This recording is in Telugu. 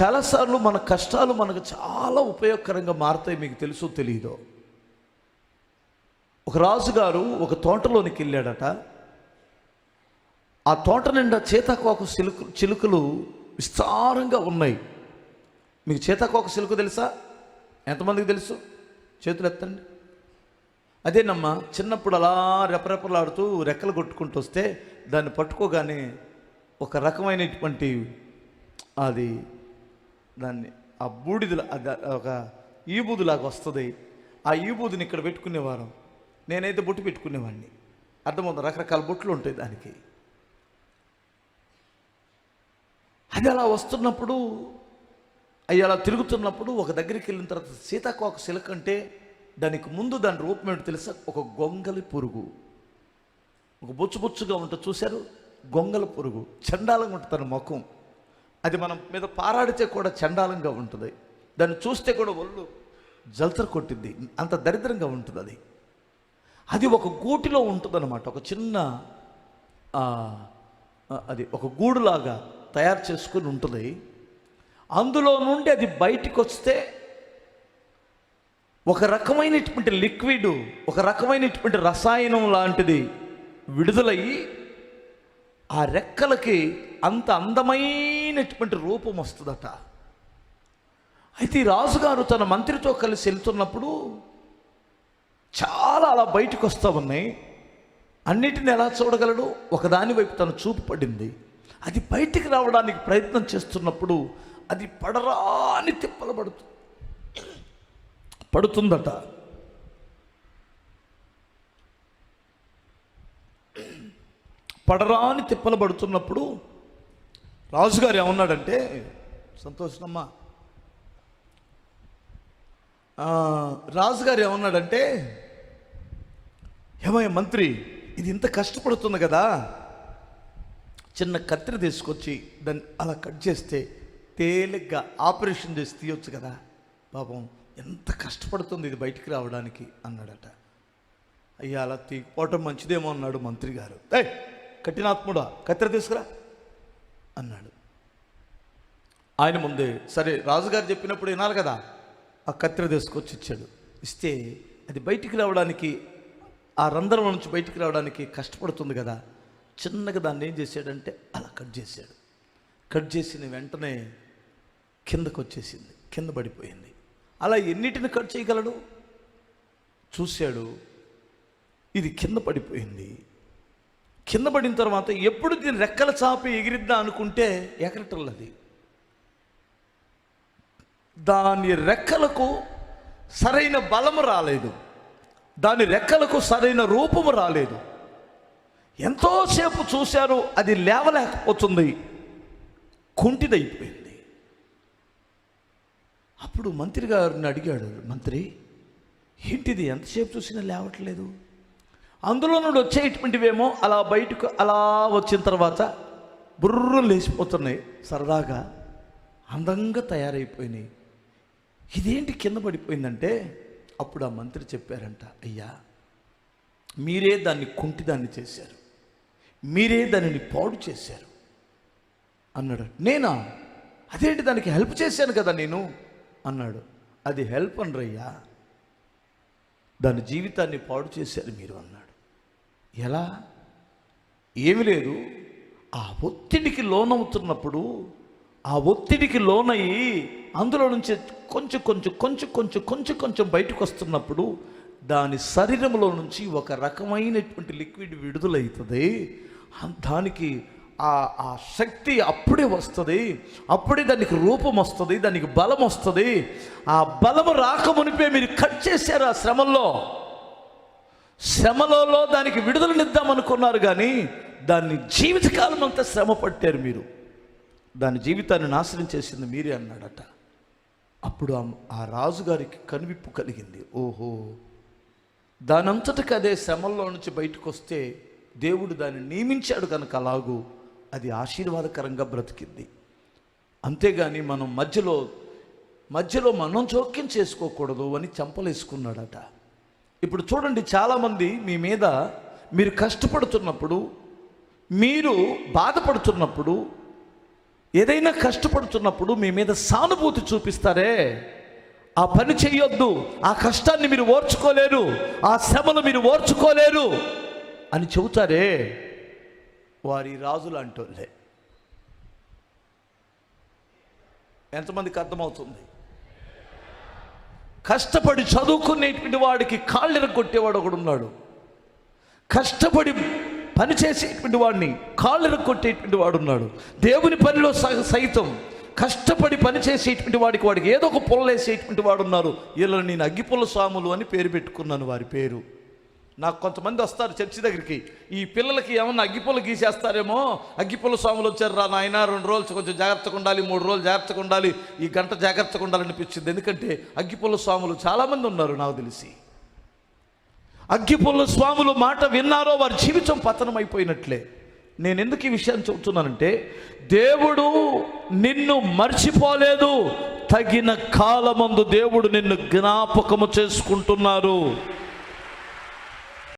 చాలాసార్లు మన కష్టాలు మనకు చాలా ఉపయోగకరంగా మారుతాయి మీకు తెలుసో తెలియదో ఒక రాజుగారు ఒక తోటలోనికి వెళ్ళాడట. ఆ తోట నిండా చేతకోక చిలుకు చిలుకలు విస్తారంగా ఉన్నాయి. మీకు చేతకోక చిలుక తెలుసా? ఎంతమందికి తెలుసు? చేతులు ఎత్తండి. అదేనమ్మా చిన్నప్పుడు అలా రెపరెపలాడుతూ రెక్కలు కొట్టుకుంటూ వస్తే దాన్ని పట్టుకోగానే ఒక రకమైనటువంటి అది దాన్ని ఆ బూడిదల ఒక ఈబూదులాగా వస్తుంది. ఆ ఈబూదిని ఇక్కడ పెట్టుకునేవారం. నేనైతే బొట్టు పెట్టుకునేవాడిని. అర్థమవుతుంది? రకరకాల బొట్లు ఉంటాయి దానికి. అది అలా వస్తున్నప్పుడు అవి అలా తిరుగుతున్నప్పుడు ఒక దగ్గరికి వెళ్ళిన తర్వాత సీతాకోక సిలక అంటే దానికి ముందు దాని రూపం ఏంటో తెలుసా? ఒక గొంగలి పురుగు. ఒక బొచ్చు బొచ్చుగా ఉంటుంది. చూశారు? గొంగల పురుగు. చండాలంగా ఉంటుంది తన ముఖం. అది మనం మీద పారాడితే కూడా చండాలంగా ఉంటుంది. దాన్ని చూస్తే కూడా ఒళ్ళు జల్తర కొట్టింది అంత దరిద్రంగా ఉంటుంది అది. అది ఒక గూటిలో ఉంటుందన్నమాట. ఒక చిన్న అది ఒక గూడులాగా తయారు చేసుకుని ఉంటుంది. అందులో నుండి అది బయటికి వస్తే ఒక రకమైనటువంటి లిక్విడ్ ఒక రకమైనటువంటి రసాయనం లాంటిది విడుదలయ్యి ఆ రెక్కలకి అంత అందమైన అందమైనటువంటి రూపం వస్తుందట. అయితే ఈ రాజుగారు తన మంత్రితో కలిసి వెళ్తున్నప్పుడు చాలా అలా బయటకు వస్తూ ఉన్నాయి. అన్నిటిని ఎలా చూడగలడు? ఒకదాని వైపు తన చూపు పడింది. అది బయటికి రావడానికి ప్రయత్నం చేస్తున్నప్పుడు అది పడరాని తిప్పలు పడుతుంది పడుతుందట. పడరాని తిప్పలు పడుతున్నప్పుడు రాజుగారు ఏమన్నాడంటే సంతోషమ్మ రాజుగారు ఏమన్నాడంటే ఏమయ్య మంత్రి ఇది ఇంత కష్టపడుతుంది కదా చిన్న కత్తిరి తీసుకొచ్చి దాన్ని అలా కట్ చేస్తే తేలిగ్గా ఆపరేషన్ చేసి తీయొచ్చు కదా పాపం ఎంత కష్టపడుతుంది ఇది బయటికి రావడానికి అన్నాడట. అయ్యా అలా తీయకపోవటం మంచిదేమో అన్నాడు మంత్రి గారు ఏ కఠినాత్ముడా కత్తిరి తీసుకురా. అన్నాడు. ఆయన ముందే సరే రాజుగారు చెప్పినప్పుడు వినాలి కదా? ఆ కత్తెర తీసుకొచ్చి ఇచ్చాడు. ఇస్తే అది బయటికి రావడానికి ఆ రంధ్రం నుంచి బయటికి రావడానికి కష్టపడుతుంది కదా? చిన్నగా దాన్ని ఏం చేశాడంటే అలా కట్ చేశాడు. కట్ చేసిన వెంటనే కిందకు వచ్చేసింది కింద పడిపోయింది. అలా ఎన్నిటిని కట్ చేయగలడు? చూశాడు ఇది కింద పడిపోయింది. కింద పడిన తర్వాత ఎప్పుడు దీని రెక్కల చాపి ఎగిరిద్దా అనుకుంటే ఎగరటల్లది దాని రెక్కలకు సరైన బలము రాలేదు. దాని రెక్కలకు సరైన రూపము రాలేదు. ఎంతోసేపు చూశారు అది లేవలేకపోతుంది. కుంటిదైపోయింది. అప్పుడు మంత్రి గారిని అడిగాడు మంత్రి ఏంటిది? ఎంతసేపు చూసినా లేవట్లేదు? అందులో నుండి వచ్చేటువంటివేమో అలా బయటకు అలా వచ్చిన తర్వాత బుర్రు లేచిపోతున్నాయి సరదాగా అందంగా తయారైపోయినాయి. ఇదేంటి కింద పడిపోయిందంటే అప్పుడు ఆ మంత్రి చెప్పారంట అయ్యా మీరే దాన్ని కుంటిదాన్ని చేశారు మీరే దానిని పాడు చేశారు అన్నాడు. నేనా? అదేంటి దానికి హెల్ప్ చేశాను కదా నేను? అన్నాడు. అది హెల్ప్ అనరయ్యా దాని జీవితాన్ని పాడు చేశారు మీరు అన్నాడు. ఎలా? ఏమి లేదు. ఆ ఒత్తిడికి లోనవుతున్నప్పుడు ఆ ఒత్తిడికి లోనయ్యి అందులో నుంచి కొంచెం కొంచెం కొంచెం కొంచెం కొంచెం కొంచెం బయటకు వస్తున్నప్పుడు దాని శరీరంలో నుంచి ఒక రకమైనటువంటి లిక్విడ్ విడుదలవుతుంది దానికి ఆ ఆ శక్తి అప్పుడే వస్తుంది. అప్పుడే దానికి రూపం వస్తుంది దానికి బలం వస్తుంది. ఆ బలము రాకమునిపే మీరు కట్ చేశారు ఆ శ్రమంలో. శ్రమలలో దానికి విడుదలనిద్దాం అనుకున్నారు కానీ దాన్ని జీవితకాలం అంతా శ్రమ పట్టారు మీరు. దాని జీవితాన్ని నాశనం చేసింది మీరే అన్నాడట. అప్పుడు ఆ- ఆ రాజుగారికి కనువిప్పు కలిగింది. ఓహో! దానంతటికి అదే శ్రమల్లో నుంచి బయటకు వస్తే దేవుడు దాన్ని నియమించాడు కనుక అలాగూ అది ఆశీర్వాదకరంగా బ్రతికింది. అంతేగాని మనం మధ్యలో మధ్యలో మనం జోక్యం చేసుకోకూడదు అని చంపలేసుకున్నాడట. ఇప్పుడు చూడండి చాలామంది మీ మీద మీరు కష్టపడుతున్నప్పుడు మీరు బాధపడుతున్నప్పుడు ఏదైనా కష్టపడుతున్నప్పుడు మీ మీద సానుభూతి చూపిస్తారే? ఆ పని చేయొద్దు ఆ కష్టాన్ని మీరు ఓర్చుకోలేరు ఆ శ్రమను మీరు ఓర్చుకోలేరు అని చెబుతారే? వారి రాజులు అంటోళ్ళే ఎంతమందికి అర్థమవుతుంది? కష్టపడి చదువుకునేటువంటి వాడికి కాళ్ళను కొట్టేవాడు ఒకడు ఉన్నాడు. కష్టపడి పని చేసేటువంటి వాడిని కాళ్ళను కొట్టేటువంటి వాడు ఉన్నాడు. దేవుని పనిలో సైతం కష్టపడి పని చేసేటువంటి వాడికి వాడికి ఏదో ఒక పొల్లేసేటువంటి వాడు ఉన్నారు. వీళ్ళని నేను అగ్గిపుల్ల స్వాములు అని పేరు పెట్టుకున్నాను వారి పేరు. నాకు కొంతమంది వస్తారు చర్చి దగ్గరికి. ఈ పిల్లలకి ఏమన్నా అగ్గిపుల్ల గీసేస్తారేమో? అగ్గిపుల్ల స్వాములు వచ్చారు రా నాయన రెండు రోజులు కొంచెం జాగ్రత్తగా ఉండాలి మూడు రోజులు జాగ్రత్తగా ఉండాలి ఈ గంట జాగ్రత్తగా ఉండాలనిపించింది. ఎందుకంటే అగ్గిపుల్ల స్వాములు చాలామంది ఉన్నారు నాకు తెలిసి. అగ్గిపుల్ల స్వాములు మాట విన్నారో వారి జీవితం పతనం అయిపోయినట్లే నేను ఎందుకు ఈ విషయాన్ని చెబుతున్నానంటే దేవుడు నిన్ను మర్చిపోలేదు. తగిన కాలమందు దేవుడు నిన్ను జ్ఞాపకము చేసుకుంటున్నారు.